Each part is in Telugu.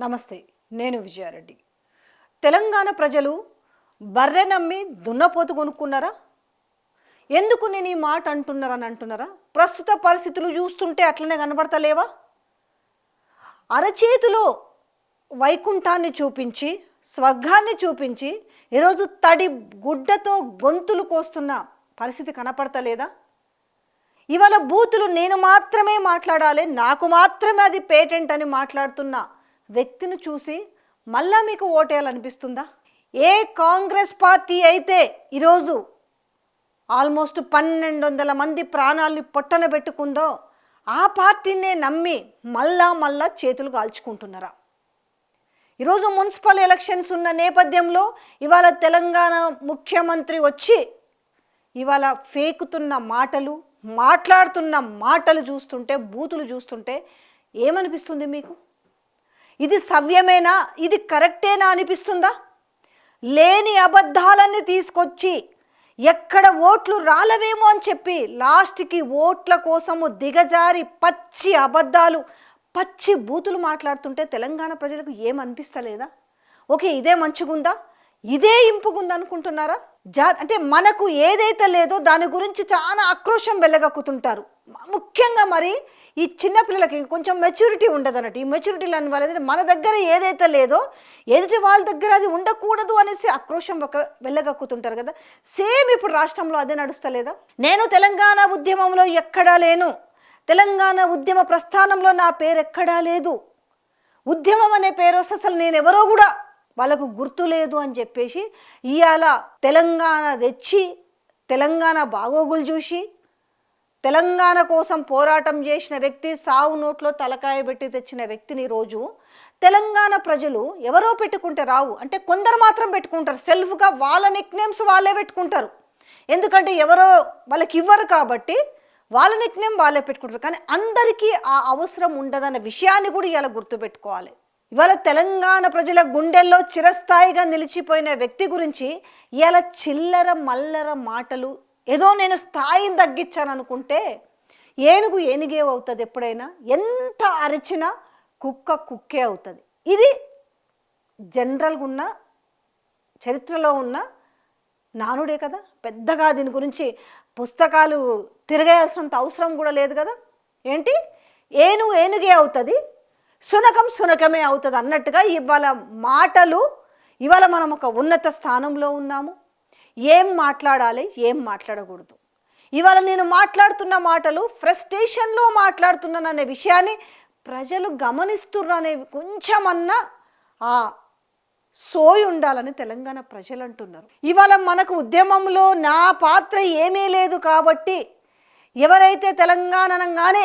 నమస్తే నేను విజయారెడ్డి. తెలంగాణ ప్రజలు బర్రె నమ్మి దున్నపోతు కొనుక్కున్నారా? ఎందుకు నేను ఈ మాట అంటున్నారని అంటున్నారా? ప్రస్తుత పరిస్థితులు చూస్తుంటే అట్లనే కనబడతలేవా? అరచేతిలో వైకుంఠాన్ని చూపించి స్వర్గాన్ని చూపించి ఈరోజు తడి గుడ్డతో గొంతులు కోస్తున్న పరిస్థితి కనపడతలేదా? ఇవాళ బూతులు నేను మాత్రమే మాట్లాడాలి నాకు మాత్రమే అది పేటెంట్ అని మాట్లాడుతున్న వ్యక్తిని చూసి మళ్ళా మీకు ఓటేయాలనిపిస్తుందా? ఏ కాంగ్రెస్ పార్టీ అయితే ఈరోజు ఆల్మోస్ట్ పన్నెండు వందల మంది ప్రాణాలని పొట్టన పెట్టుకుందో ఆ పార్టీనే నమ్మి మళ్ళా మళ్ళా చేతులు కాల్చుకుంటున్నారా? ఈరోజు మున్సిపల్ ఎలక్షన్స్ ఉన్న నేపథ్యంలో ఇవాళ తెలంగాణ ముఖ్యమంత్రి వచ్చి ఇవాళ ఫేకుతున్న మాటలు మాట్లాడుతున్న మాటలు చూస్తుంటే బూతులు చూస్తుంటే ఏమనిపిస్తుంది మీకు? ఇది సవ్యమేనా? ఇది కరెక్టేనా అనిపిస్తుందా? లేని అబద్ధాలన్నీ తీసుకొచ్చి ఎక్కడ ఓట్లు రాలవేమో అని చెప్పి లాస్ట్కి ఓట్ల కోసము దిగజారి పచ్చి అబద్ధాలు పచ్చి బూతులు మాట్లాడుతుంటే తెలంగాణ ప్రజలకు ఏమనిపిస్తలేదా? ఓకే ఇదే మంచిగుందా? ఇదే ఇంపుగుంది అనుకుంటున్నారా జా అంటే మనకు ఏదైతే లేదో దాని గురించి చాలా ఆక్రోషం వెళ్ళగక్కుతుంటారు ముఖ్యంగా మరి ఈ చిన్న పిల్లలకి కొంచెం మెచ్యూరిటీ ఉండదు అన్నట్టు ఈ మెచ్యూరిటీ లేని వాళ్ళ మన దగ్గర ఏదైతే లేదో ఎదుటి వాళ్ళ దగ్గర అది ఉండకూడదు అనేసి ఆక్రోషం ఒక వెళ్ళగక్కుతుంటారు కదా. సేమ్ ఇప్పుడు రాష్ట్రంలో అదే నడుస్తలేదా? నేను తెలంగాణ ఉద్యమంలో ఎక్కడా లేను. తెలంగాణ ఉద్యమ ప్రస్థానంలో నా పేరు ఎక్కడా లేదు. ఉద్యమం అనే పేరు వస్తే అసలు నేను ఎవరో కూడా వాళ్ళకు గుర్తు లేదు అని చెప్పేసి ఇవాళ తెలంగాణ తెచ్చి తెలంగాణ బాగోగులు చూసి తెలంగాణ కోసం పోరాటం చేసిన వ్యక్తి సావు నోట్లో తలకాయ పెట్టి తెచ్చిన వ్యక్తిని రోజు తెలంగాణ ప్రజలు ఎవరో పెట్టుకుంటే రావు. అంటే కొందరు మాత్రం పెట్టుకుంటారు. సెల్ఫ్గా వాళ్ళ నిక్ నేమ్స్ వాళ్ళే పెట్టుకుంటారు. ఎందుకంటే ఎవరో వాళ్ళకి ఇవ్వరు కాబట్టి వాళ్ళ నిక్ నేమ్ వాళ్ళే పెట్టుకుంటారు. కానీ అందరికీ ఆ అవసరం ఉండదన్న విషయాన్ని కూడా ఇలా గుర్తుపెట్టుకోవాలి. ఇవాళ తెలంగాణ ప్రజల గుండెల్లో చిరస్థాయిగా నిలిచిపోయిన వ్యక్తి గురించి ఇవాళ చిల్లర మల్లర మాటలు ఏదో నేను స్థాయిని తగ్గించాను అనుకుంటే ఏనుగు ఏనుగే అవుతుంది ఎప్పుడైనా? ఎంత అరిచినా కుక్క కుక్కే అవుతుంది. ఇది జనరల్గా ఉన్న చరిత్రలో ఉన్న నానుడే కదా? పెద్దగా దీని గురించి పుస్తకాలు తిరగేయాల్సినంత అవసరం కూడా లేదు కదా? ఏంటి? ఏనుగు ఏనుగే అవుతుంది. సునకం సునకమే అవుతుంది అన్నట్టుగా ఇవాళ మాటలు ఇవాళ మనం ఒక ఉన్నత స్థానంలో ఉన్నాము. ఏం మాట్లాడాలి ఏం మాట్లాడకూడదు. ఇవాళ నేను మాట్లాడుతున్న మాటలు ఫ్రస్ట్రేషన్లో మాట్లాడుతున్నాను అనే విషయాన్ని ప్రజలు గమనిస్తున్నారు కొంచెమన్నా ఆ సోయి ఉండాలని తెలంగాణ ప్రజలు అంటున్నారు ఇవాళ మనకు ఉద్యమంలో నా పాత్ర ఏమీ లేదు కాబట్టి ఎవరైతే తెలంగాణ అనగానే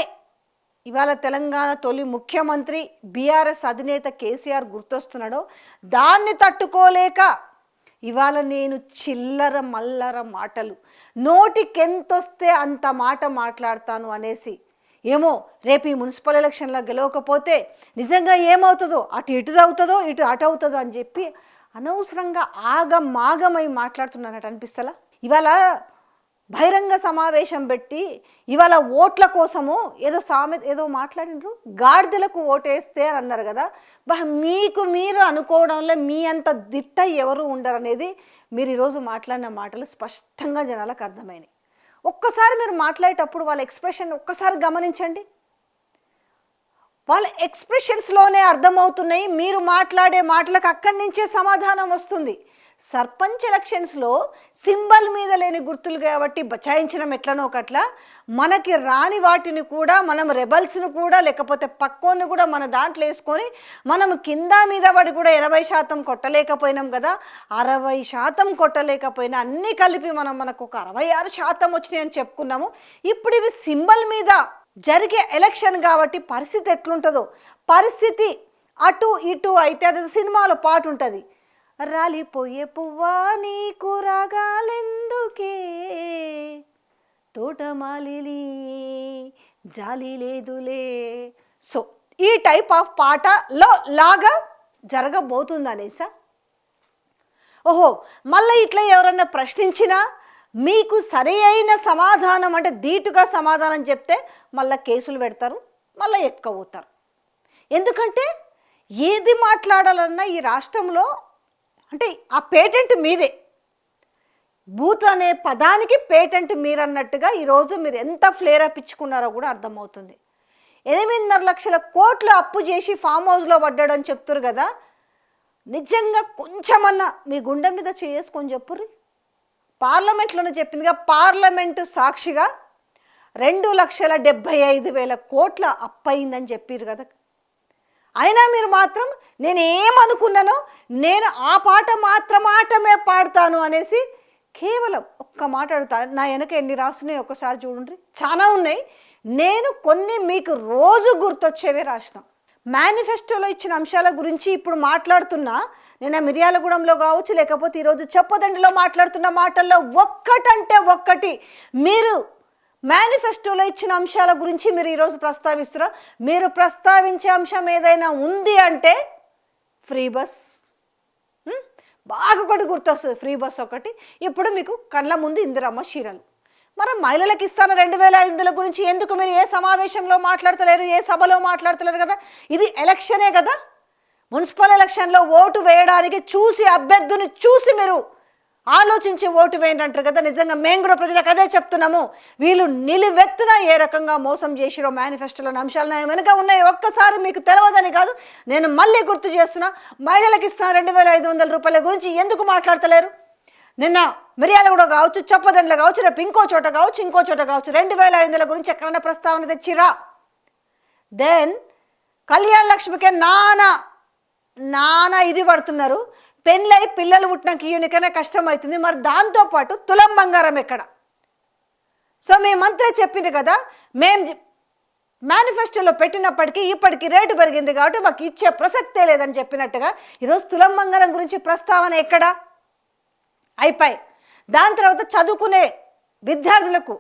ఇవాళ తెలంగాణ తొలి ముఖ్యమంత్రి బీఆర్ఎస్ అధినేత కేసీఆర్ గుర్తొస్తున్నాడో దాన్ని తట్టుకోలేక ఇవాళ నేను చిల్లర మల్లర మాటలు నోటికెంతొస్తే అంత మాట మాట్లాడతాను అనేసి. ఏమో రేపు ఈ మున్సిపల్ ఎలక్షన్లో గెలవకపోతే నిజంగా ఏమవుతుందో అటు ఇటు అవుతుందో ఇటు అటు అవుతుందో అని చెప్పి అనవసరంగా ఆగమాగమై మాట్లాడుతున్నానట్టు అనిపిస్తలా? ఇవాళ బహిరంగ సమావేశం పెట్టి ఇవాళ ఓట్ల కోసము ఏదో సామెత ఏదో మాట్లాడినరు. గాడిదలకు ఓటేస్తే అని అన్నారు కదా. బా మీకు మీరు అనుకోవడంలో మీ అంత దిట్ట ఎవరు ఉండరు అనేది మీరు ఈరోజు మాట్లాడిన మాటలు స్పష్టంగా జనాలకు అర్థమైనాయి. ఒక్కసారి మీరు మాట్లాడేటప్పుడు వాళ్ళ ఎక్స్ప్రెషన్ ఒక్కసారి గమనించండి. వాళ్ళ ఎక్స్ప్రెషన్స్లోనే అర్థమవుతున్నాయి. మీరు మాట్లాడే మాటలకు అక్కడి నుంచే సమాధానం వస్తుంది. సర్పంచ్ ఎలక్షన్స్లో సింబల్ మీద లేని గుర్తులు కాబట్టి బచాయించడం ఎట్లనో ఒకట్లా మనకి రాని వాటిని కూడా మనం రెబల్స్ను కూడా లేకపోతే పక్కోని కూడా మన దాంట్లో వేసుకొని మనం కింద మీద పడి కూడా ఇరవై శాతం కొట్టలేకపోయినాం కదా అరవై శాతం కొట్టలేకపోయినా అన్నీ కలిపి మనం మనకు ఒక అరవై ఆరు శాతం వచ్చినాయని చెప్పుకున్నాము. ఇప్పుడు ఇవి సింబల్ మీద జరిగే ఎలక్షన్ కాబట్టి పరిస్థితి ఎట్లుంటుందో పరిస్థితి అటు ఇటు అయితే అది సినిమాలో పాటు ఉంటుంది. రాలిపోయే పువ్వా నీకు రాగాలెందుకే? తోటమాలిని జాలి లేదులే. సో ఈ టైప్ ఆఫ్ పాటలో లాగా జరగబోతుంది అనేసా ఓహో మళ్ళీ ఇట్లా ఎవరన్నా ప్రశ్నించినా మీకు సరి అయిన సమాధానం అంటే ధీటుగా సమాధానం చెప్తే మళ్ళీ కేసులు పెడతారు మళ్ళీ ఎక్కబోతారు ఎందుకంటే ఏది మాట్లాడాలన్నా ఈ రాష్ట్రంలో అంటే ఆ పేటెంట్ మీదే. బూత్ అనే పదానికి పేటెంట్ మీరన్నట్టుగా ఈరోజు మీరు ఎంత ఫ్లేర్ అప్ ఇచ్చుకున్నారో కూడా అర్థమవుతుంది. ఎనిమిదిన్నర లక్షల కోట్లు అప్పు చేసి ఫామ్ హౌస్లో పడ్డాడని చెప్తున్నారు కదా. నిజంగా కొంచెమన్నా మీ గుండె మీద చేసుకొని చెప్పుర్రి. పార్లమెంట్లోనే చెప్పిందిగా పార్లమెంటు సాక్షిగా రెండు లక్షల డెబ్భై ఐదు వేల కోట్ల అప్పయిందని చెప్పారు కదా. అయినా మీరు మాత్రం నేనేమనుకున్నానో నేను ఆ పాట మాత్రం ఆటమే పాడతాను అనేసి కేవలం ఒక్క మాట అడుగుతా. నా వెనక ఎన్ని రాస్తున్నాయి ఒక్కసారి చూడండి. చాలా ఉన్నాయి. నేను కొన్ని మీకు రోజు గుర్తొచ్చేవే రాసిన. మేనిఫెస్టోలో ఇచ్చిన అంశాల గురించి ఇప్పుడు మాట్లాడుతున్నా. నేను మిర్యాలగూడెంలో కావచ్చు లేకపోతే ఈరోజు చెప్పదండిలో మాట్లాడుతున్న మాటల్లో ఒక్కటంటే ఒక్కటి. మీరు మేనిఫెస్టోలో ఇచ్చిన అంశాల గురించి మీరు ఈరోజు ప్రస్తావిస్తున్నారు మీరు ప్రస్తావించే అంశం ఏదైనా ఉంది అంటే ఫ్రీ బస్. బాగా ఒకటి గుర్తొస్తుంది ఫ్రీ బస్ ఒకటి. ఇప్పుడు మీకు కళ్ళ ముందు ఇందిరమ్మ చీరలు. మరి మహిళలకు ఇస్తాను రెండు వేల ఐదుల గురించి ఎందుకు మీరు ఏ సమావేశంలో మాట్లాడతలేరు ఏ సభలో మాట్లాడతలేరు కదా? ఇది ఎలక్షనే కదా. మున్సిపల్ ఎలక్షన్లో ఓటు వేయడానికి చూసి అభ్యర్థుని చూసి మీరు ఆలోచించి ఓటు వేయండి అంటారు కదా నిజంగా మేము కూడా ప్రజలకు అదే చెప్తున్నాము. వీళ్ళు నిలువెత్తున ఏ రకంగా మోసం చేసిరో మేనిఫెస్టోలోని అంశాలు నా వెనుక ఉన్నాయి. ఒక్కసారి మీకు తెలియదని కాదు నేను మళ్ళీ గుర్తు చేస్తున్నా మహిళలకు ఇస్తాను రెండు వేల ఐదు వందల రూపాయల గురించి ఎందుకు మాట్లాడతలేరు? నిన్న మిర్యాలగూడ కావచ్చు చొప్పదండ్ల కావచ్చు రేపు ఇంకో చోట కావచ్చు ఇంకో చోట కావచ్చు రెండు వేల ఐదు వందల గురించి ఎక్కడైనా ప్రస్తావన తెచ్చిరా? దెన్ కళ్యాణ లక్ష్మికే నానా నానా ఇది పడుతున్నారు. పెళ్ళై పిల్లలు పుట్టినాక ఈయనకైనా కష్టం అవుతుంది మరి దాంతోపాటు తులం బంగారం ఎక్కడ? సో మేమంతా చెప్పింది కదా మేం మేనిఫెస్టోలో పెట్టినప్పటికీ ఇప్పటికీ రేటు పెరిగింది కాబట్టి మాకు ఇచ్చే ప్రసక్తే లేదని చెప్పినట్టుగా ఈరోజు తులం బంగారం గురించి ప్రస్తావన ఎక్కడ? అయిపోయి. దాని తర్వాత చదువుకునే విద్యార్థులకు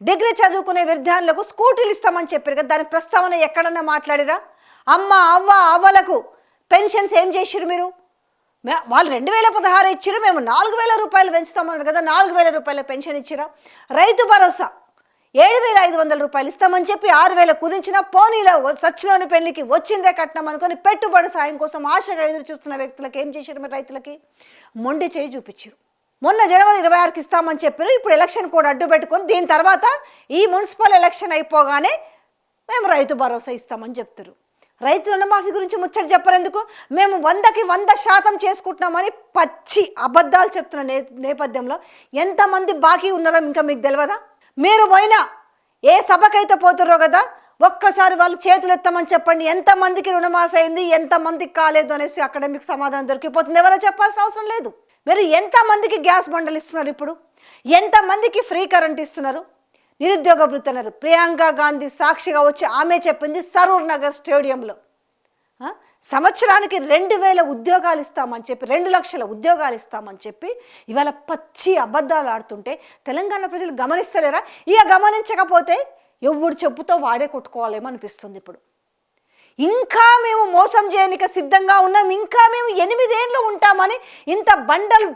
డిగ్రీ చదువుకునే విద్యార్థులకు స్కూటీలు ఇస్తామని చెప్పారు కదా దాని ప్రస్తావన ఎక్కడన్నా మాట్లాడిరా? అమ్మ అవ్వ అవ్వలకు పెన్షన్స్ ఏం చేసిరు మీరు? వాళ్ళు రెండు వేల పదహారు ఇచ్చారు మేము నాలుగు వేల రూపాయలు పెంచుతామన్నారు కదా నాలుగు వేల రూపాయల పెన్షన్ ఇచ్చిరా రైతు భరోసా ఏడు వేల ఐదు వందల రూపాయలు ఇస్తామని చెప్పి ఆరు వేల కుదించిన పోనీలో సచ్చిలోని పెళ్ళికి వచ్చిందే కట్నం అనుకుని పెట్టుబడి సాయం కోసం ఆశగా ఎదురు చూస్తున్న వ్యక్తులకు ఏం చేశారు మీరు రైతులకి? మొండి చేయి చూపించారు మొన్న జనవరి ఇరవై ఆరుకి ఇస్తామని చెప్పారు ఇప్పుడు ఎలక్షన్ కూడా అడ్డు పెట్టుకొని దీని తర్వాత ఈ మున్సిపల్ ఎలక్షన్ అయిపోగానే మేము రైతు భరోసా ఇస్తామని చెప్తారు రైతు రుణమాఫీ గురించి ముచ్చట చెప్పరెందుకు? మేము వందకి వంద శాతం చేసుకుంటున్నామని పచ్చి అబద్ధాలు చెప్తున్న నే నేపథ్యంలో ఎంతమంది బాకీ ఉన్నారో ఇంకా మీకు తెలియదా మీరు పోయినా ఏ సభకైతే పోతుర్రో కదా ఒక్కసారి వాళ్ళు చేతులు ఎత్తమని చెప్పండి. ఎంతమందికి రుణమాఫీ అయింది ఎంతమందికి కాలేదు అనేసి అక్కడ మీకు సమాధానం దొరికిపోతుంది. ఎవరో చెప్పాల్సిన అవసరం లేదు. మీరు ఎంతమందికి గ్యాస్ బండలు ఇస్తున్నారు ఇప్పుడు? ఎంతమందికి ఫ్రీ కరెంట్ ఇస్తున్నారు? నిరుద్యోగ వృత్తున్నారు ప్రియాంక గాంధీ సాక్షిగా వచ్చి ఆమె చెప్పింది సరూర్ నగర్ స్టేడియంలో. సంవత్సరానికి రెండు వేల ఉద్యోగాలు ఇస్తామని చెప్పి రెండు లక్షల ఉద్యోగాలు ఇస్తామని చెప్పి ఇవాళ పచ్చి అబద్ధాలు ఆడుతుంటే తెలంగాణ ప్రజలు గమనిస్తలేరా? ఇక గమనించకపోతే ఎవడు చెప్పుతో వాడే కొట్టుకోవాలేమో అనిపిస్తుంది ఇప్పుడు. ఇంకా మేము మోసం చేయనిక సిద్ధంగా ఉన్నాం. ఇంకా మేము ఎనిమిదేళ్ళు ఉంటామని ఇంత బండలు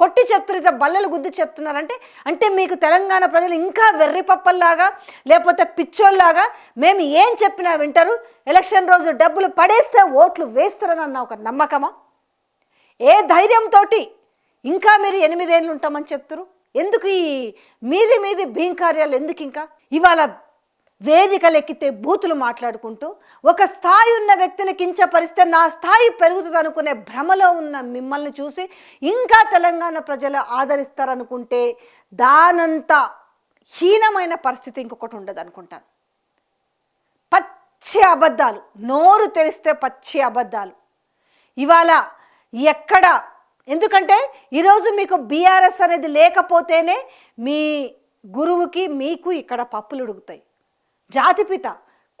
కొట్టి చెప్తున్నారు బల్లలు గుద్ది చెప్తున్నారంటే అంటే మీకు తెలంగాణ ప్రజలు ఇంకా వెర్రిపప్పల్లాగా లేకపోతే పిచ్చోళ్ళలాగా మేము ఏం చెప్పినా వింటారు. ఎలక్షన్ రోజు డబ్బులు పడేస్తే ఓట్లు వేస్తారనన్న ఒక నమ్మకమా? ఏ ధైర్యంతో ఇంకా మీరు ఎనిమిదేళ్ళు ఉంటామని చెప్తారు ఎందుకు ఈ మీది మీది భీంకార్యాలు ఎందుకు ఇంకా ఇవాళ వేదికలెక్కితే బూతులు మాట్లాడుకుంటూ ఒక స్థాయి ఉన్న వ్యక్తిని కించపరిస్తే నా స్థాయి పెరుగుతుంది అనుకునే భ్రమలో ఉన్న మిమ్మల్ని చూసి ఇంకా తెలంగాణ ప్రజలు ఆదరిస్తారనుకుంటే దానంత హీనమైన పరిస్థితి ఇంకొకటి ఉండదు అనుకుంటాను. పచ్చి అబద్ధాలు నోరు తెరిస్తే పచ్చి అబద్ధాలు. ఇవాళ ఎక్కడ ఎందుకంటే ఈరోజు మీకు బీఆర్ఎస్ అనేది లేకపోతేనే మీ గురువుకి మీకు ఇక్కడ పప్పులు ఉడుకుతాయి. జాతిపిత.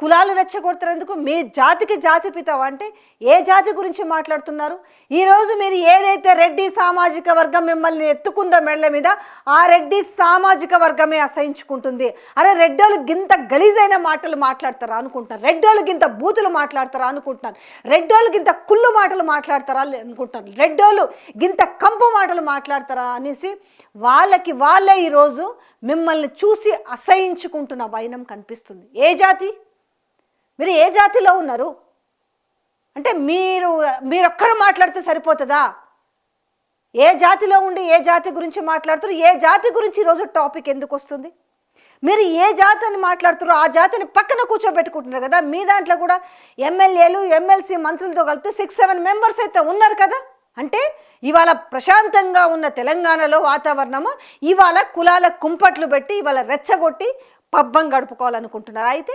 కులాలు రెచ్చగొడతారెందుకు మీ జాతికి జాతి పితావు అంటే ఏ జాతి గురించి మాట్లాడుతున్నారు? ఈరోజు మీరు ఏదైతే రెడ్డి సామాజిక వర్గం మిమ్మల్ని ఎత్తుకుందో మెడల మీద ఆ రెడ్డి సామాజిక వర్గమే అసహించుకుంటుంది. అరే రెడ్డోలు గింత గలీజైన మాటలు మాట్లాడతారా అనుకుంటారు రెడ్డోలు గింత బూతులు మాట్లాడతారా అనుకుంటున్నారు. రెడ్డోలు గింత కుళ్ళు మాటలు మాట్లాడతారా అనుకుంటారు రెడ్డోలు గింత కంపు మాటలు మాట్లాడతారా అనేసి వాళ్ళకి వాళ్ళే ఈరోజు మిమ్మల్ని చూసి అసహించుకుంటున్న వైనం కనిపిస్తుంది. ఏ జాతి? మీరు ఏ జాతిలో ఉన్నారు? అంటే మీరు మీరొక్కరు మాట్లాడితే సరిపోతుందా? ఏ జాతిలో ఉండి ఏ జాతి గురించి మాట్లాడుతారు? ఏ జాతి గురించి ఈరోజు టాపిక్ ఎందుకు వస్తుంది? మీరు ఏ జాతి అని మాట్లాడుతారో ఆ జాతిని పక్కన కూర్చోబెట్టుకుంటున్నారు కదా? మీ దాంట్లో కూడా ఎమ్మెల్యేలు ఎమ్మెల్సీ మంత్రులతో కలిపి సిక్స్ సెవెన్ మెంబర్స్ అయితే ఉన్నారు కదా? అంటే ఇవాళ ప్రశాంతంగా ఉన్న తెలంగాణలో వాతావరణము ఇవాళ కులాల కుంపట్లు పెట్టి ఇవాళ రెచ్చగొట్టి పబ్బం గడుపుకోవాలనుకుంటున్నారా అయితే?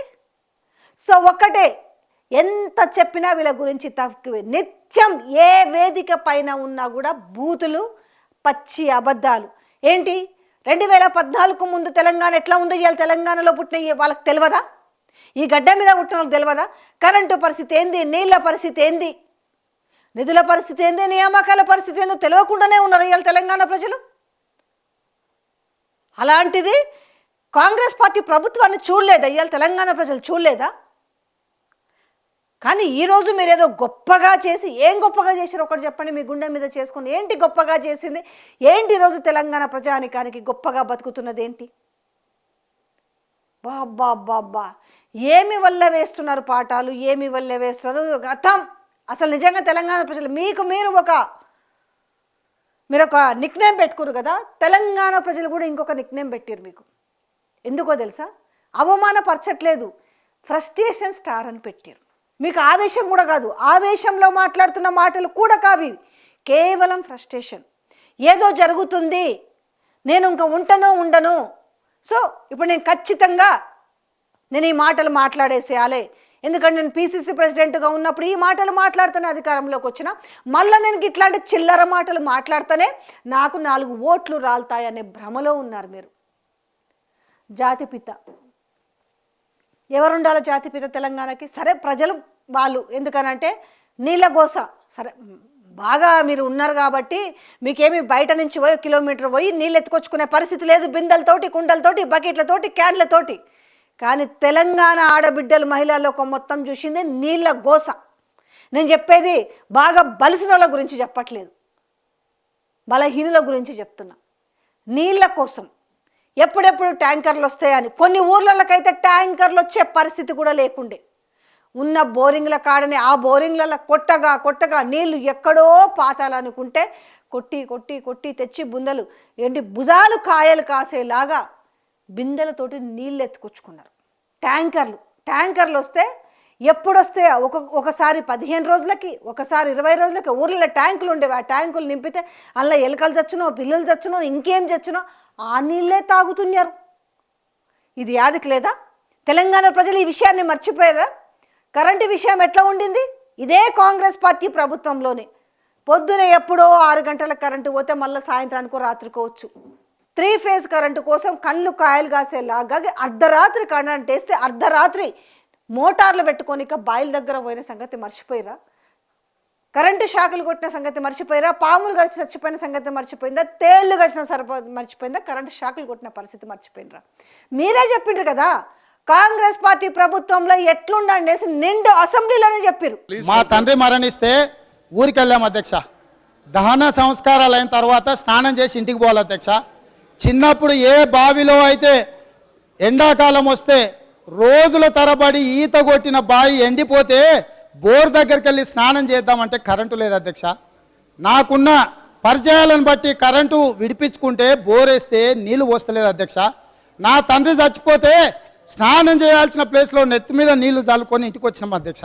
సో ఒక్కటే ఎంత చెప్పినా వీళ్ళ గురించి తక్కువే. నిత్యం ఏ వేదిక పైన ఉన్నా కూడా బూతులు పచ్చి అబద్ధాలు. ఏంటి? రెండు వేల పద్నాలుగు ముందు తెలంగాణ ఎట్లా ఉందో? ఇవాళ తెలంగాణలో పుట్టిన వాళ్ళకి తెలియదా ఈ గడ్డ మీద పుట్టిన వాళ్ళకి తెలియదా కరెంటు పరిస్థితి ఏంది? నీళ్ళ పరిస్థితి ఏంది? నిధుల పరిస్థితి ఏంది? నియామకాల పరిస్థితి ఏందో తెలియకుండానే ఉన్నారు ఇవాళ తెలంగాణ ప్రజలు. అలాంటిది కాంగ్రెస్ పార్టీ ప్రభుత్వాన్ని చూడలేదా? ఇవాళ తెలంగాణ ప్రజలు చూడలేదా? కానీ ఈరోజు మీరు ఏదో గొప్పగా చేసి ఏం గొప్పగా చేశారు ఒకటి చెప్పండి మీ గుండె మీద చేసుకుని. ఏంటి గొప్పగా చేసింది? ఏంటి ఈరోజు తెలంగాణ ప్రజానికానికి గొప్పగా బతుకుతున్నది ఏంటి? బాబ్బా బాబ్బా. ఏమి వల్ల వేస్తున్నారు పాఠాలు? ఏమి వల్ల వేస్తున్నారు? గతం అసలు నిజంగా తెలంగాణ ప్రజలు మీకు మీరు ఒక మీరు ఒక నిక్నేమ్ పెట్టుకురు కదా? తెలంగాణ ప్రజలు కూడా ఇంకొక నిక్నేమ్ పెట్టారు మీకు. ఎందుకో తెలుసా? అవమానపరచట్లేదు. ఫ్రస్ట్రేషన్ స్టార్ అని పెట్టారు. మీకు ఆవేశం కూడా కాదు. ఆవేశంలో మాట్లాడుతున్న మాటలు కూడా కావి కేవలం ఫ్రస్ట్రేషన్. ఏదో జరుగుతుంది. నేను ఇంకా ఉంటనో ఉండను. సో ఇప్పుడు నేను ఖచ్చితంగా నేను ఈ మాటలు మాట్లాడేసేయాలి. ఎందుకంటే నేను పీసీసీ ప్రెసిడెంట్గా ఉన్నప్పుడు ఈ మాటలు మాట్లాడుతూనే అధికారంలోకి వచ్చిన. మళ్ళీ నేను ఇట్లాంటి చిల్లర మాటలు మాట్లాడితేనే నాకు నాలుగు ఓట్లు రాలుతాయనే భ్రమలో ఉన్నారు మీరు. జాతిపిత ఎవరుండాలి జాతిపిత తెలంగాణకి? సరే ప్రజలు వాళ్ళు. ఎందుకనంటే నీళ్ళ గోస సరే బాగా మీరు ఉన్నారు కాబట్టి మీకేమి బయట నుంచి పోయి కిలోమీటర్ పోయి నీళ్ళు ఎత్తుకొచ్చుకునే పరిస్థితి లేదు. బిందెలతోటి కుండలతోటి బకెట్లతోటి క్యాన్లతోటి. కానీ తెలంగాణ ఆడబిడ్డలు మహిళల్లో ఒక మొత్తం చూసింది నీళ్ళ గోస నేను చెప్పేది బాగా బలిసిన వాళ్ళ గురించి చెప్పట్లేదు. బలహీనుల గురించి చెప్తున్నా. నీళ్ళ కోసం. ఎప్పుడెప్పుడు ట్యాంకర్లు వస్తాయని. కొన్ని ఊర్లకైతే ట్యాంకర్లు వచ్చే పరిస్థితి కూడా లేకుండే. ఉన్న బోరింగ్ల కాడని ఆ బోరింగ్లలో కొట్టగా కొట్టగా నీళ్ళు ఎక్కడో పాతాలనుకుంటే కొట్టి కొట్టి కొట్టి తెచ్చి బుందలు ఏంటి భుజాలు కాయలు కాసేలాగా బిందెలతోటి నీళ్ళు ఎత్తుకొచ్చుకున్నారు ట్యాంకర్లు ట్యాంకర్లు వస్తే ఎప్పుడొస్తే ఒక ఒకసారి పదిహేను రోజులకి ఒకసారి ఇరవై రోజులకి ఊర్లలో ట్యాంకులు ఉండేవి. ఆ ట్యాంకులు నింపితే అందులో ఎలుకలు చచ్చునో పిల్లలు చచ్చునో ఇంకేం చచ్చునో ఆ నీళ్ళే తాగుతున్నారు. ఇది యాదికి లేదా? తెలంగాణ ప్రజలు ఈ విషయాన్ని మర్చిపోయారా? కరెంటు విషయం ఎట్లా ఉండింది? ఇదే కాంగ్రెస్ పార్టీ ప్రభుత్వంలోనే. పొద్దున ఎప్పుడో ఆరు గంటల కరెంటు పోతే మళ్ళీ సాయంత్రానికో రాత్రికోవచ్చు త్రీ ఫేజ్ కరెంటు కోసం కళ్ళు కాయలు కాసేలాగా అర్ధరాత్రి కరెంట్ వేస్తే అర్ధరాత్రి మోటార్లు పెట్టుకొని ఇక బాయిల దగ్గర పోయిన సంగతి మర్చిపోయిరా? కరెంటు షాకులు కొట్టిన సంగతి మర్చిపోయిరా? పాములు గడిచి చచ్చిపోయిన సంగతి మర్చిపోయిందా? తేళ్ళు గడిచిన సరిపో మర్చిపోయిందా? కరెంటు షాకులు కొట్టిన పరిస్థితి మర్చిపోయినరా? మీరే చెప్పిండ్రు కదా? కాంగ్రెస్ పార్టీ ప్రభుత్వంలో ఎట్లుండేసి నిండు అసెంబ్లీలోనే చెప్పారు మా తండ్రి మరణిస్తే ఊరికి వెళ్ళాం అధ్యక్ష. దహన సంస్కారాలు అయిన తర్వాత స్నానం చేసి ఇంటికి పోవాలి అధ్యక్ష. చిన్నప్పుడు ఏ బావిలో అయితే ఎండాకాలం వస్తే రోజుల తరబడి ఈత కొట్టిన బావి ఎండిపోతే బోర్ దగ్గరికి వెళ్ళి స్నానం చేద్దామంటే కరెంటు లేదు అధ్యక్ష. నాకున్న పరిచయాలను బట్టి కరెంటు విడిపించుకుంటే బోరేస్తే నీళ్ళు పోస్తలేదు అధ్యక్ష. నా తండ్రి చచ్చిపోతే స్నానం చేయాల్సిన ప్లేస్లో నెత్తి మీద నీళ్ళు చల్లుకొని ఇంటికి వచ్చినాం అధ్యక్ష.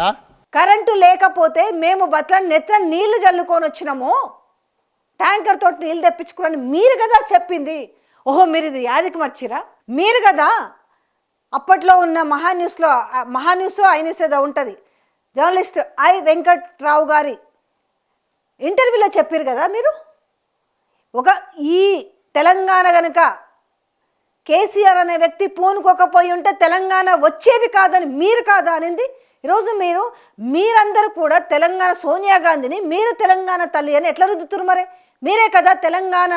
కరెంటు లేకపోతే మేము బట్ల నెత్త నీళ్ళు చల్లుకొని వచ్చినాము. ట్యాంకర్ తోటి నీళ్ళు తెప్పించుకుని మీరు కదా చెప్పింది. ఓహో మీరు ఇది యాదికి మర్చిరా? మీరు కదా అప్పట్లో ఉన్న మహాన్యూస్లో మహాన్యూస్ ఐన్యూస్ ఏదో ఉంటుంది. జర్నలిస్ట్ ఐ వెంకట్రావు గారి ఇంటర్వ్యూలో చెప్పారు కదా మీరు? ఒక ఈ తెలంగాణ కనుక కేసీఆర్ అనే వ్యక్తి పూనుకోకపోయి ఉంటే తెలంగాణ వచ్చేది కాదని మీరు కాదా అనింది? ఈరోజు మీరు మీరందరూ కూడా తెలంగాణ సోనియా గాంధీని మీరు తెలంగాణ తల్లి అని ఎట్లా రుద్దుతురు మరి? మీరే కదా తెలంగాణ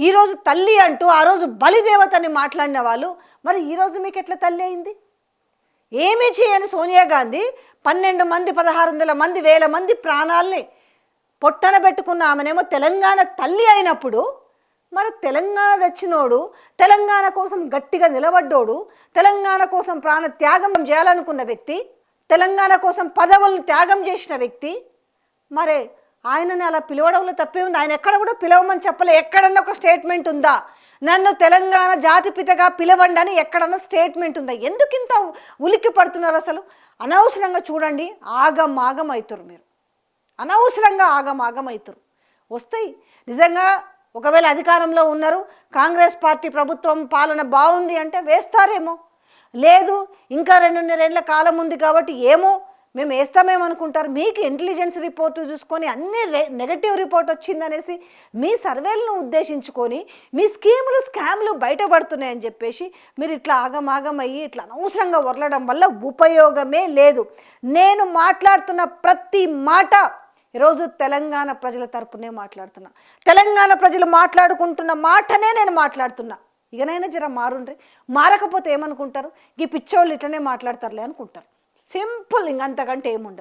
ఈరోజు తల్లి అంటూ ఆ రోజు బలిదేవతని మాట్లాడిన వాళ్ళు మరి ఈరోజు మీకు ఎట్లా తల్లి అయింది? ఏమీ చేయని సోనియా గాంధీ పన్నెండు మంది పదహారు వందల మంది వేల మంది ప్రాణాల్ని పొట్టన పెట్టుకున్న ఆమెనేమో తెలంగాణ తల్లి అయినప్పుడు మరి తెలంగాణ తెచ్చినోడు తెలంగాణ కోసం గట్టిగా నిలబడ్డోడు తెలంగాణ కోసం ప్రాణ త్యాగం చేయాలనుకున్న వ్యక్తి తెలంగాణ కోసం పదవులను త్యాగం చేసిన వ్యక్తి మరి ఆయనని అలా పిలవడంలో తప్పే ఉంది ఆయన ఎక్కడ కూడా పిలవమని చెప్పలే ఎక్కడన్నా ఒక స్టేట్మెంట్ ఉందా నన్ను తెలంగాణ జాతిపితగా పిలవండి అని ఎక్కడన్నా స్టేట్మెంట్ ఉందా ఎందుకు ఇంత ఉలిక్కి పడుతున్నారు అసలు అనవసరంగా చూడండి ఆగం ఆగం అవుతారు మీరు అనవసరంగా ఆగం ఆగం అవుతారు వస్తాయి నిజంగా ఒకవేళ అధికారంలో ఉన్నారు కాంగ్రెస్ పార్టీ ప్రభుత్వం పాలన బాగుంది అంటే వేస్తారేమో లేదు ఇంకా రెండున్నరేళ్ళ కాలం ఉంది కాబట్టి ఏమో మేము వేస్తామేమనుకుంటారు? మీకు ఇంటెలిజెన్స్ రిపోర్ట్ చూసుకొని అన్ని నెగటివ్ రిపోర్ట్ వచ్చిందనేసి మీ సర్వేలను ఉద్దేశించుకొని మీ స్కీములు స్కామ్లు బయటపడుతున్నాయని చెప్పేసి మీరు ఇట్లా ఆగమాగం అయ్యి ఇట్లా అనవసరంగా వరలడం వల్ల ఉపయోగమే లేదు. నేను మాట్లాడుతున్న ప్రతి మాట ఈరోజు తెలంగాణ ప్రజల తరపునే మాట్లాడుతున్నా. తెలంగాణ ప్రజలు మాట్లాడుకుంటున్న మాటనే నేను మాట్లాడుతున్నా. ఇకనైనా జర మారుండ్రి. మారకపోతే ఏమనుకుంటారు? ఈ పిచ్చోళ్ళు ఇట్లనే మాట్లాడతారులే అనుకుంటారు. సింపుల్ ఇంకంతకంటే ఏముండదు.